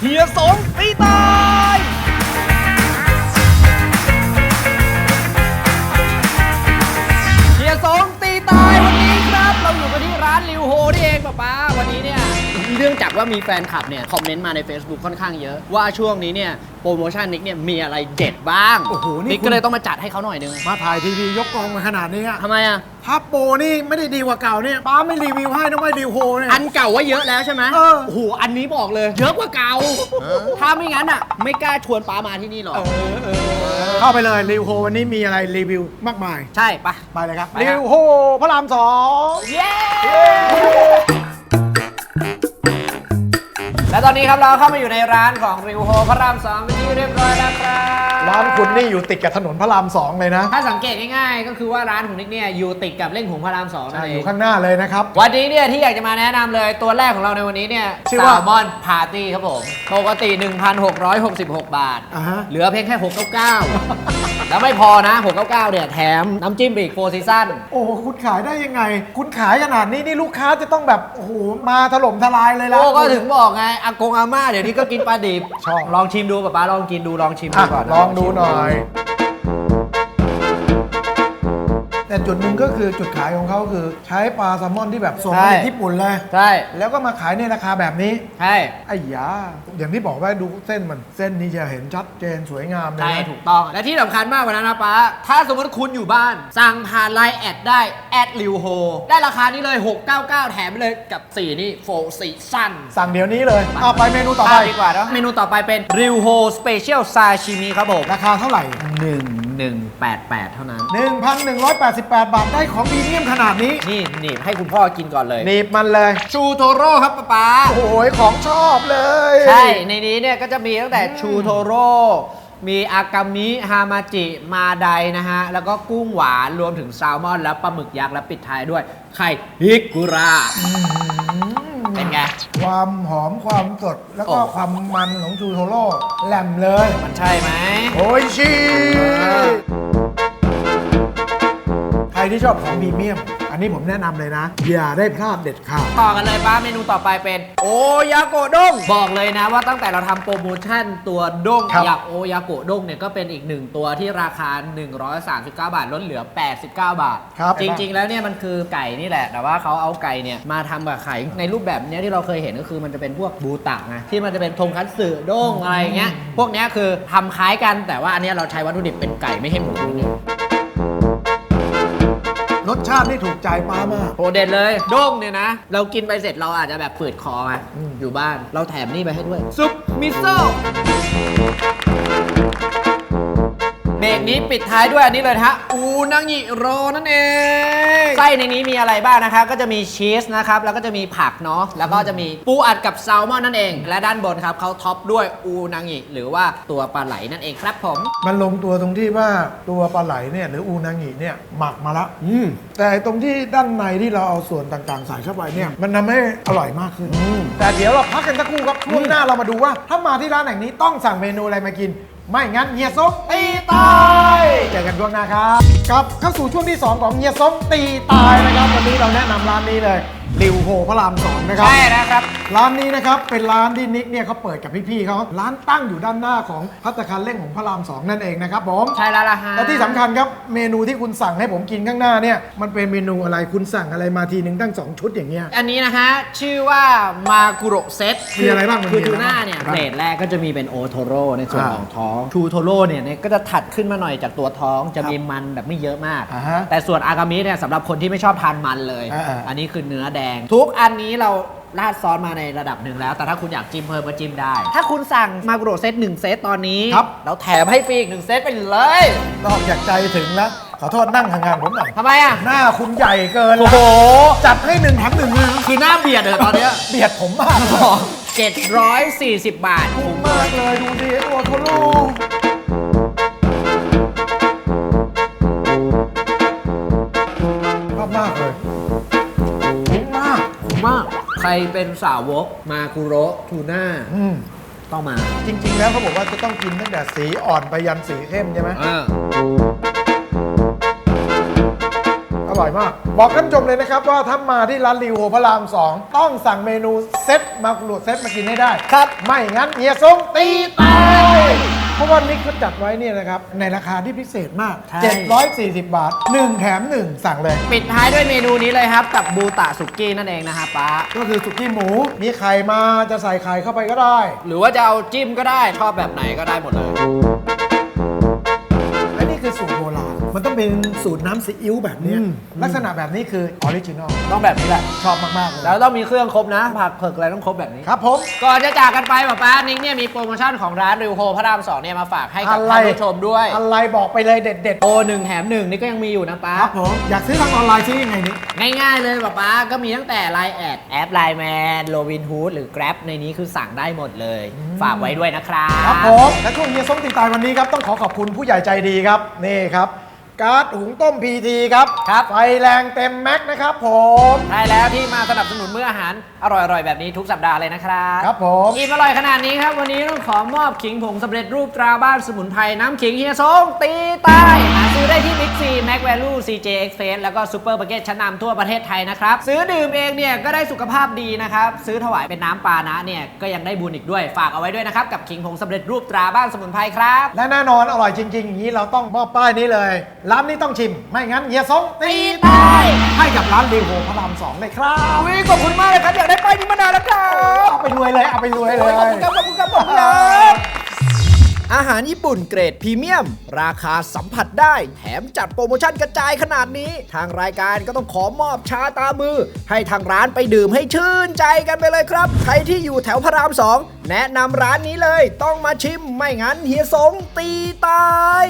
เฮียสงตีตายเฮียสงตีตายวันนี้ครับเราอยู่กันที่ร้านลิวโฮนี่เองป้าป๊าวันนี้เนี่ยเรื่องจากว่ามีแฟนคลับเนี่ยคอมเมนต์มาใน Facebook ค่อนข้างเยอะ ว่าช่วงนี้เนี่ย รโมชั่นนิกเนี่ยมีอะไรเด็ดบ้างโอ้โหนี่นิกคุก็ณเลยต้องมาจัดให้เขาหน่อยนึงมาถ่ายทีวียกกองมาขนาดนี้อะทำไมอะ ถ้าโปรนี่ไม่ได้ดีกว่าเก่าเนี่ยป้าไม่รีวิวให้นะไม่ดีโฮเนี่ย อันเก่าว่าเยอะแล้วใช่ไหมเออ โอ้โห อันนี้บอกเลย เยอะกว่าเก่า ถ้าไม่งั้นอะ ไม่กล้าชวนป้ามาที่นี่หรอก เข้าไปเลยรีวิวโฮวันนี้มีอะไรรีวิวมากมาย ใช่ปะ ไปเลยครับ ไปครับ รีวิวโฮพระรามสอง เย้ และตอนนี้ครับเราเข้ามาอยู่ในร้านของริวโฮพระรามสองเป็นที่เรียบร้อยแล้วครับ ร้านคุณนี่อยู่ติดกับถนนพระรามสองเลยนะ ถ้าสังเกตง่ายๆ ก็คือว่าร้านของนิกเนี่ยอยู่ติดกับเล่งหงส์พระรามสองนั่ใช่นเอองยู่ข้างหน้าเลยนะครับ วันนี้เนี่ยที่อยากจะมาแนะนำเลยตัวแรกของเราในวันนี้เนี่ยชื่อแซว่าลมอนพาร์ตี้ครับผมปกติ 1,666 บาท อ่าฮะเหลือเพียงแค่ 699 แล้วไม่พอนะ 699 เนี่ยแถมน้ำจิ้มไปอีกโฟซีซั่น โอ้โหคุณขายได้ยังไง คุณขายขนาดนี้นี่ลูกค้าจะต้องแบบโอ้โหมาถล่มทลายเลยละ โอ้ก็ถึงบอกไงอากงอาม่าเดี๋ยวนี้ก็กินปลาดิบชอบ ลองชิมดูป๊าป๊าลองกินดูลองชิมดูอะก่อนลองดูชิมหน่อย แต่จุดหนึ่งก็คือจุดขายของเขาคือใช้ปลาแซลมอนที่แบบส่งมาจากญี่ปุ่นเลย ใช่ แล้วก็มาขายในราคาแบบนี้ ใช่ ไอ้ยา อย่างที่บอกว่าดูเส้นมันเส้นนี้จะเห็นชัดเจนสวยงามเลยใช่นะถูกต้อง และที่สำคัญมากกว่านั้นนะป๊าถ้าสมมติคุณอยู่บ้าน สั่งผ่านไลน์แอดได้แอดลิวโฮได้ราคานี้เลย 699 แถมไปเลยกับ 4 นี่โฟซีซั่นสั่งเดี๋ยวนี้เลยเอาไปเมนูต่อไปดีกว่าเนอะเมนูต่อไปเป็นริวโฮสเปเชียลซาชิมิครับผมราคาเท่าไหร่ 1188 เท่านั้น 1,188 บาทได้ของพรีเมียมขนาดนี้นี่หนีบให้คุณพ่อกินก่อนเลย หนีบมันเลย ชูโทโร่ครับป๊าป๊าโอ้โหของชอบเลย ใช่ ในนี้เนี่ยก็จะมีตั้งแต่ชูโทโร่ มีอากามิฮามาจิ มาไดนะฮะ แล้วก็กุ้งหวานรวมถึงแซลมอน แล้วปลาหมึกยักษ์ และปิดท้ายด้วย ไข่ฮิกุระ เป็นไง ความหอมความสด แล้วก็โอ้ ความมันของจูโทโร่แหลมเลย มันใช่ไหม โอ้ยชีใครที่ชอบของพรีเมียมอั นนี้ผมแนะนำเลยนะ อย่าได้พลาดเด็ดขาด ต่อกันเลยป้าเมนูต่อไปเป็น โอยาโกะด้งบอกเลยนะว่าตั้งแต่เราทำโปรโมชั่นตัวด้งครับ อยากโอยาโกะด้งเนี่ยก็เป็นอีกหนึ่งตัวที่ราคา 139 บาทลดเหลือ 89 บาท ครับ จริง ๆ แล้วเนี่ยมันคือไก่นี่แหละ แต่ว่าเขาเอาไก่เนี่ยมาทำกับไข่ในรูปแบบเนี้ยที่เราเคยเห็นก็คือมันจะเป็นพวกบูตักไงที่มันจะเป็นทงคัตสึด้งอะไรอย่างเงี้ยพวกเนี้ยคือทำคล้ายกันแต่ว่าอันเนี้ยเราใช้วัตถุดิบเป็นไก่ไม่ใช่หมูนี่รส ชาตินี่ถูกใจป้ามากโปรเด็ดเลยด้งเนี่ยนะ เรากินไปเสร็จเราอาจจะแบบฝืดคอไงอืมอยู่บ้านเราแถมนี่ไปให้ด้วย ซุปมิโซะ เบรกนี้ปิดท้ายด้วยอันนี้เลยนะฮะอูนางิโรนั่นเองไส้ในนี้มีอะไรบ้างนะครับก็จะมีชีสนะครับแล้วก็จะมีผักเนาะแล้วก็จะมีปูอัดกับแซลมอนนั่นเอง และด้านบนครับเขาท็อปด้วยอูนางิหรือว่าตัวปลาไหลนั่นเองครับผมมันลงตัวตรงที่ว่าตัวปลาไหลเนี่ยหรืออูนางิเนี่ยหมักมาละอืมแต่ตรงที่ด้านในที่เราเอาส่วนต่างๆ ใส่เข้าไปเนี่ยมันทำให้อร่อยมากขึ้นแต่เดี๋ยวเราพักกันสักครู่ครับช่วงหน้าเรามาดูว่า ถ้ามาที่ร้านแห่งนี้ต้องสั่งเมนูอะไรมากิน ไม่งั้นเฮียซงตีตายเจอกันช่วงหน้าครับกลับเข้าสู่ช่วงที่ 2 ของเฮียซงตีตายนะครับวันนี้เราแนะนำร้านนี้เลยริวโฮพระรามสองนะครับ ใช่นะครับ ร้านนี้นะครับเป็นร้านที่นิกเนี่ยเขาเปิดกับพี่ๆเขาร้านตั้งอยู่ด้านหน้าของพัตตาคารเล่งของพระรามสองนั่นเองนะครับผมใช่แล้วล่ะฮะและที่สำคัญครับเมนูที่คุณสั่งให้ผมกินข้างหน้าเนี่ยมันเป็นเมนูอะไรคุณสั่งอะไรมาทีหนึ่งตั้งสองชุดอย่างเงี้ย อันนี้นะฮะ ชื่อว่ามากุโรเซตมีอะไรบ้างมันคือมีทูอะไรบ้างน่าเนี่ยครับเกรดแรกก็จะมีเป็นโอโทโร่ในส่วนอ่าของท้องทูโทโร่เนี่ยเนี่ยก็จะถัดขึ้นมาหน่อยจากตัวท้องจะมีมันแบบไม่เยอะมาก อ่าฮะแต่ส่วนอากามิเนี่ยสำหรับคนที่ไม่ชอบทานมันเลยอ่าๆอันนี้คือเนื้อแดง ทุกอันนี้เรา ราดซอสมาในระดับหนึ่งแล้ว แต่ถ้าคุณอยากจิ้มเพิ่มก็จิ้มได้ ถ้าคุณสั่งมากุโรเซตหนึ่งเซตตอนนี้ครับ เราแถมให้ฟรีอีกหนึ่งเซตไปเลยนอกจากใจถึงแล้วขอโทษนั่งห่างๆผมหน่อยทำไมอะ หน้าคุณใหญ่เกินโอ้แล้วโห จัดให้หนึ่งแถมหนึ่งเลยนะคือหน้าเบียดเลยตอนเนี้ยเบียดผมมาก740 บาทคุ้มมากเลยดูดิโอโทโร่ รเป็นสาวกมากุโระทูน่าอืมต้องมาจริง ๆ แล้วเขาบอกว่าจะต้องกินตั้งแต่สีอ่อนไปยันสีเข้มใช่ไหมเออเขาร่อยมาก บอกท่านผู้ชมเลยนะครับว่าถ้ามาที่ร้านริวโฮพระราม 2 ต้องสั่งเมนูเซตมาโหลดเซตมากินให้ได้ ครับ ไม่งั้นเฮียซงตีตาย เพราะว่านิกเขาจัดไว้เนี่ยนะครับ ในราคาที่พิเศษมาก ใช่ 740 บาท 1 แถม 1 สั่งเลย ปิดท้ายด้วยเมนูนี้เลยครับ กับบูตะสุกี้นั่นเองนะฮะป้าก็คือสุกี้หมู มีไข่มาจะใส่ไข่เข้าไปก็ได้ หรือว่าจะเอาจิ้มก็ได้ชอบแบบไหนก็ได้หมดเลย มันต้องเป็นสูตรน้ำซีอิ๊วแบบเนี้ยลักษณะแบบนี้คือออริจินอลต้องแบบนี้แหละ ชอบมากๆเลยแล้วต้องมีเครื่องครบนะ ผักเผือกอะไรต้องครบแบบนี้ ครับผม ก่อนจะจากกันไปป้าป้านิกเนี่ยมีโปรโมชั่นของร้านริวโฮพระรามสองเนี่ยมาฝากให้กับอะไรท่านผู้ชมด้วย อะไรบอกไปเลยเด็ดโปรหนึ่งแถมหนึ่งนี่ก็ยังมีอยู่นะป้าๆครับผม อยากซื้อทางออนไลน์ซื้อยังไงนี่ง่ายๆเลยป้าป้าก็มีตั้งแต่ Line แอดแอป Line Man โ o วินฮูดหรือ Grab ในนี้คือสั่งได้หมดเลย ฝากไว้ด้วยนะครับ ครับผมและช่วงเฮียส้มตีตายวันนี้ครับต้องขอขอบคุณผู้ใหญ่ใจดีครับนี่ครับ การ์ดหุงต้มพีทีครับครับ ไฟแรงเต็มแม็กนะครับผมใช่แล้วที่มาสนับสนุนมื้ออาหารอร่อยๆ แบบนี้ทุกสัปดาห์เลยนะครับครับผมอิ่มอร่อยขนาดนี้ครับ วันนี้ต้องขอมอบขิงผงสำเร็จรูปตราบ้านสมุนไพรน้ำขิงเฮียซงตีใต้หาซื้อได้ที่บิ๊กซีแม็กแวลูซีเจเอ็กซ์เพแล้วก็ซูเปอร์มาร์เก็ตชั้นนำทั่วประเทศไทยนะครับ ซื้อดื่มเองเนี่ยก็ได้สุขภาพดีนะครับ ซื้อถวายเป็นน้ำปานะเนี่ยก็ยังได้บุญอีกด้วยฝากเอาไว้ด้วยนะครับกับขิงผงสำเร็จรูปตราบ้านสมุนไพรครับและแน่นอนอร่อยจริงๆอย่างนี้เราต้องมอบป้ายนี้เลยร้านนี้ต้องชิม ไม่งั้นเฮียส้มตีตายให้กับร้านรีโฮพระรามสองเลยครับอุ้ยขอบคุณมากเลยครับอยากได้ป้ายนี้มานานแล้วครับเอาไปรวยเลยเอาไปรวยเลโอ้ยยขอบคุณครับขอบคุณครับขอบคุณครับอาหารญี่ปุ่นเกรดพรีเมียม ราคาสัมผัสได้ แถมจัดโปรโมชั่นกระจายขนาดนี้ ทางรายการก็ต้องขอมอบชาตามือ ให้ทางร้านไปดื่มให้ชื่นใจกันไปเลยครับ ใครที่อยู่แถวพระรามสองแนะนำร้านนี้เลย ต้องมาชิมไม่งั้นเฮียสงตีตาย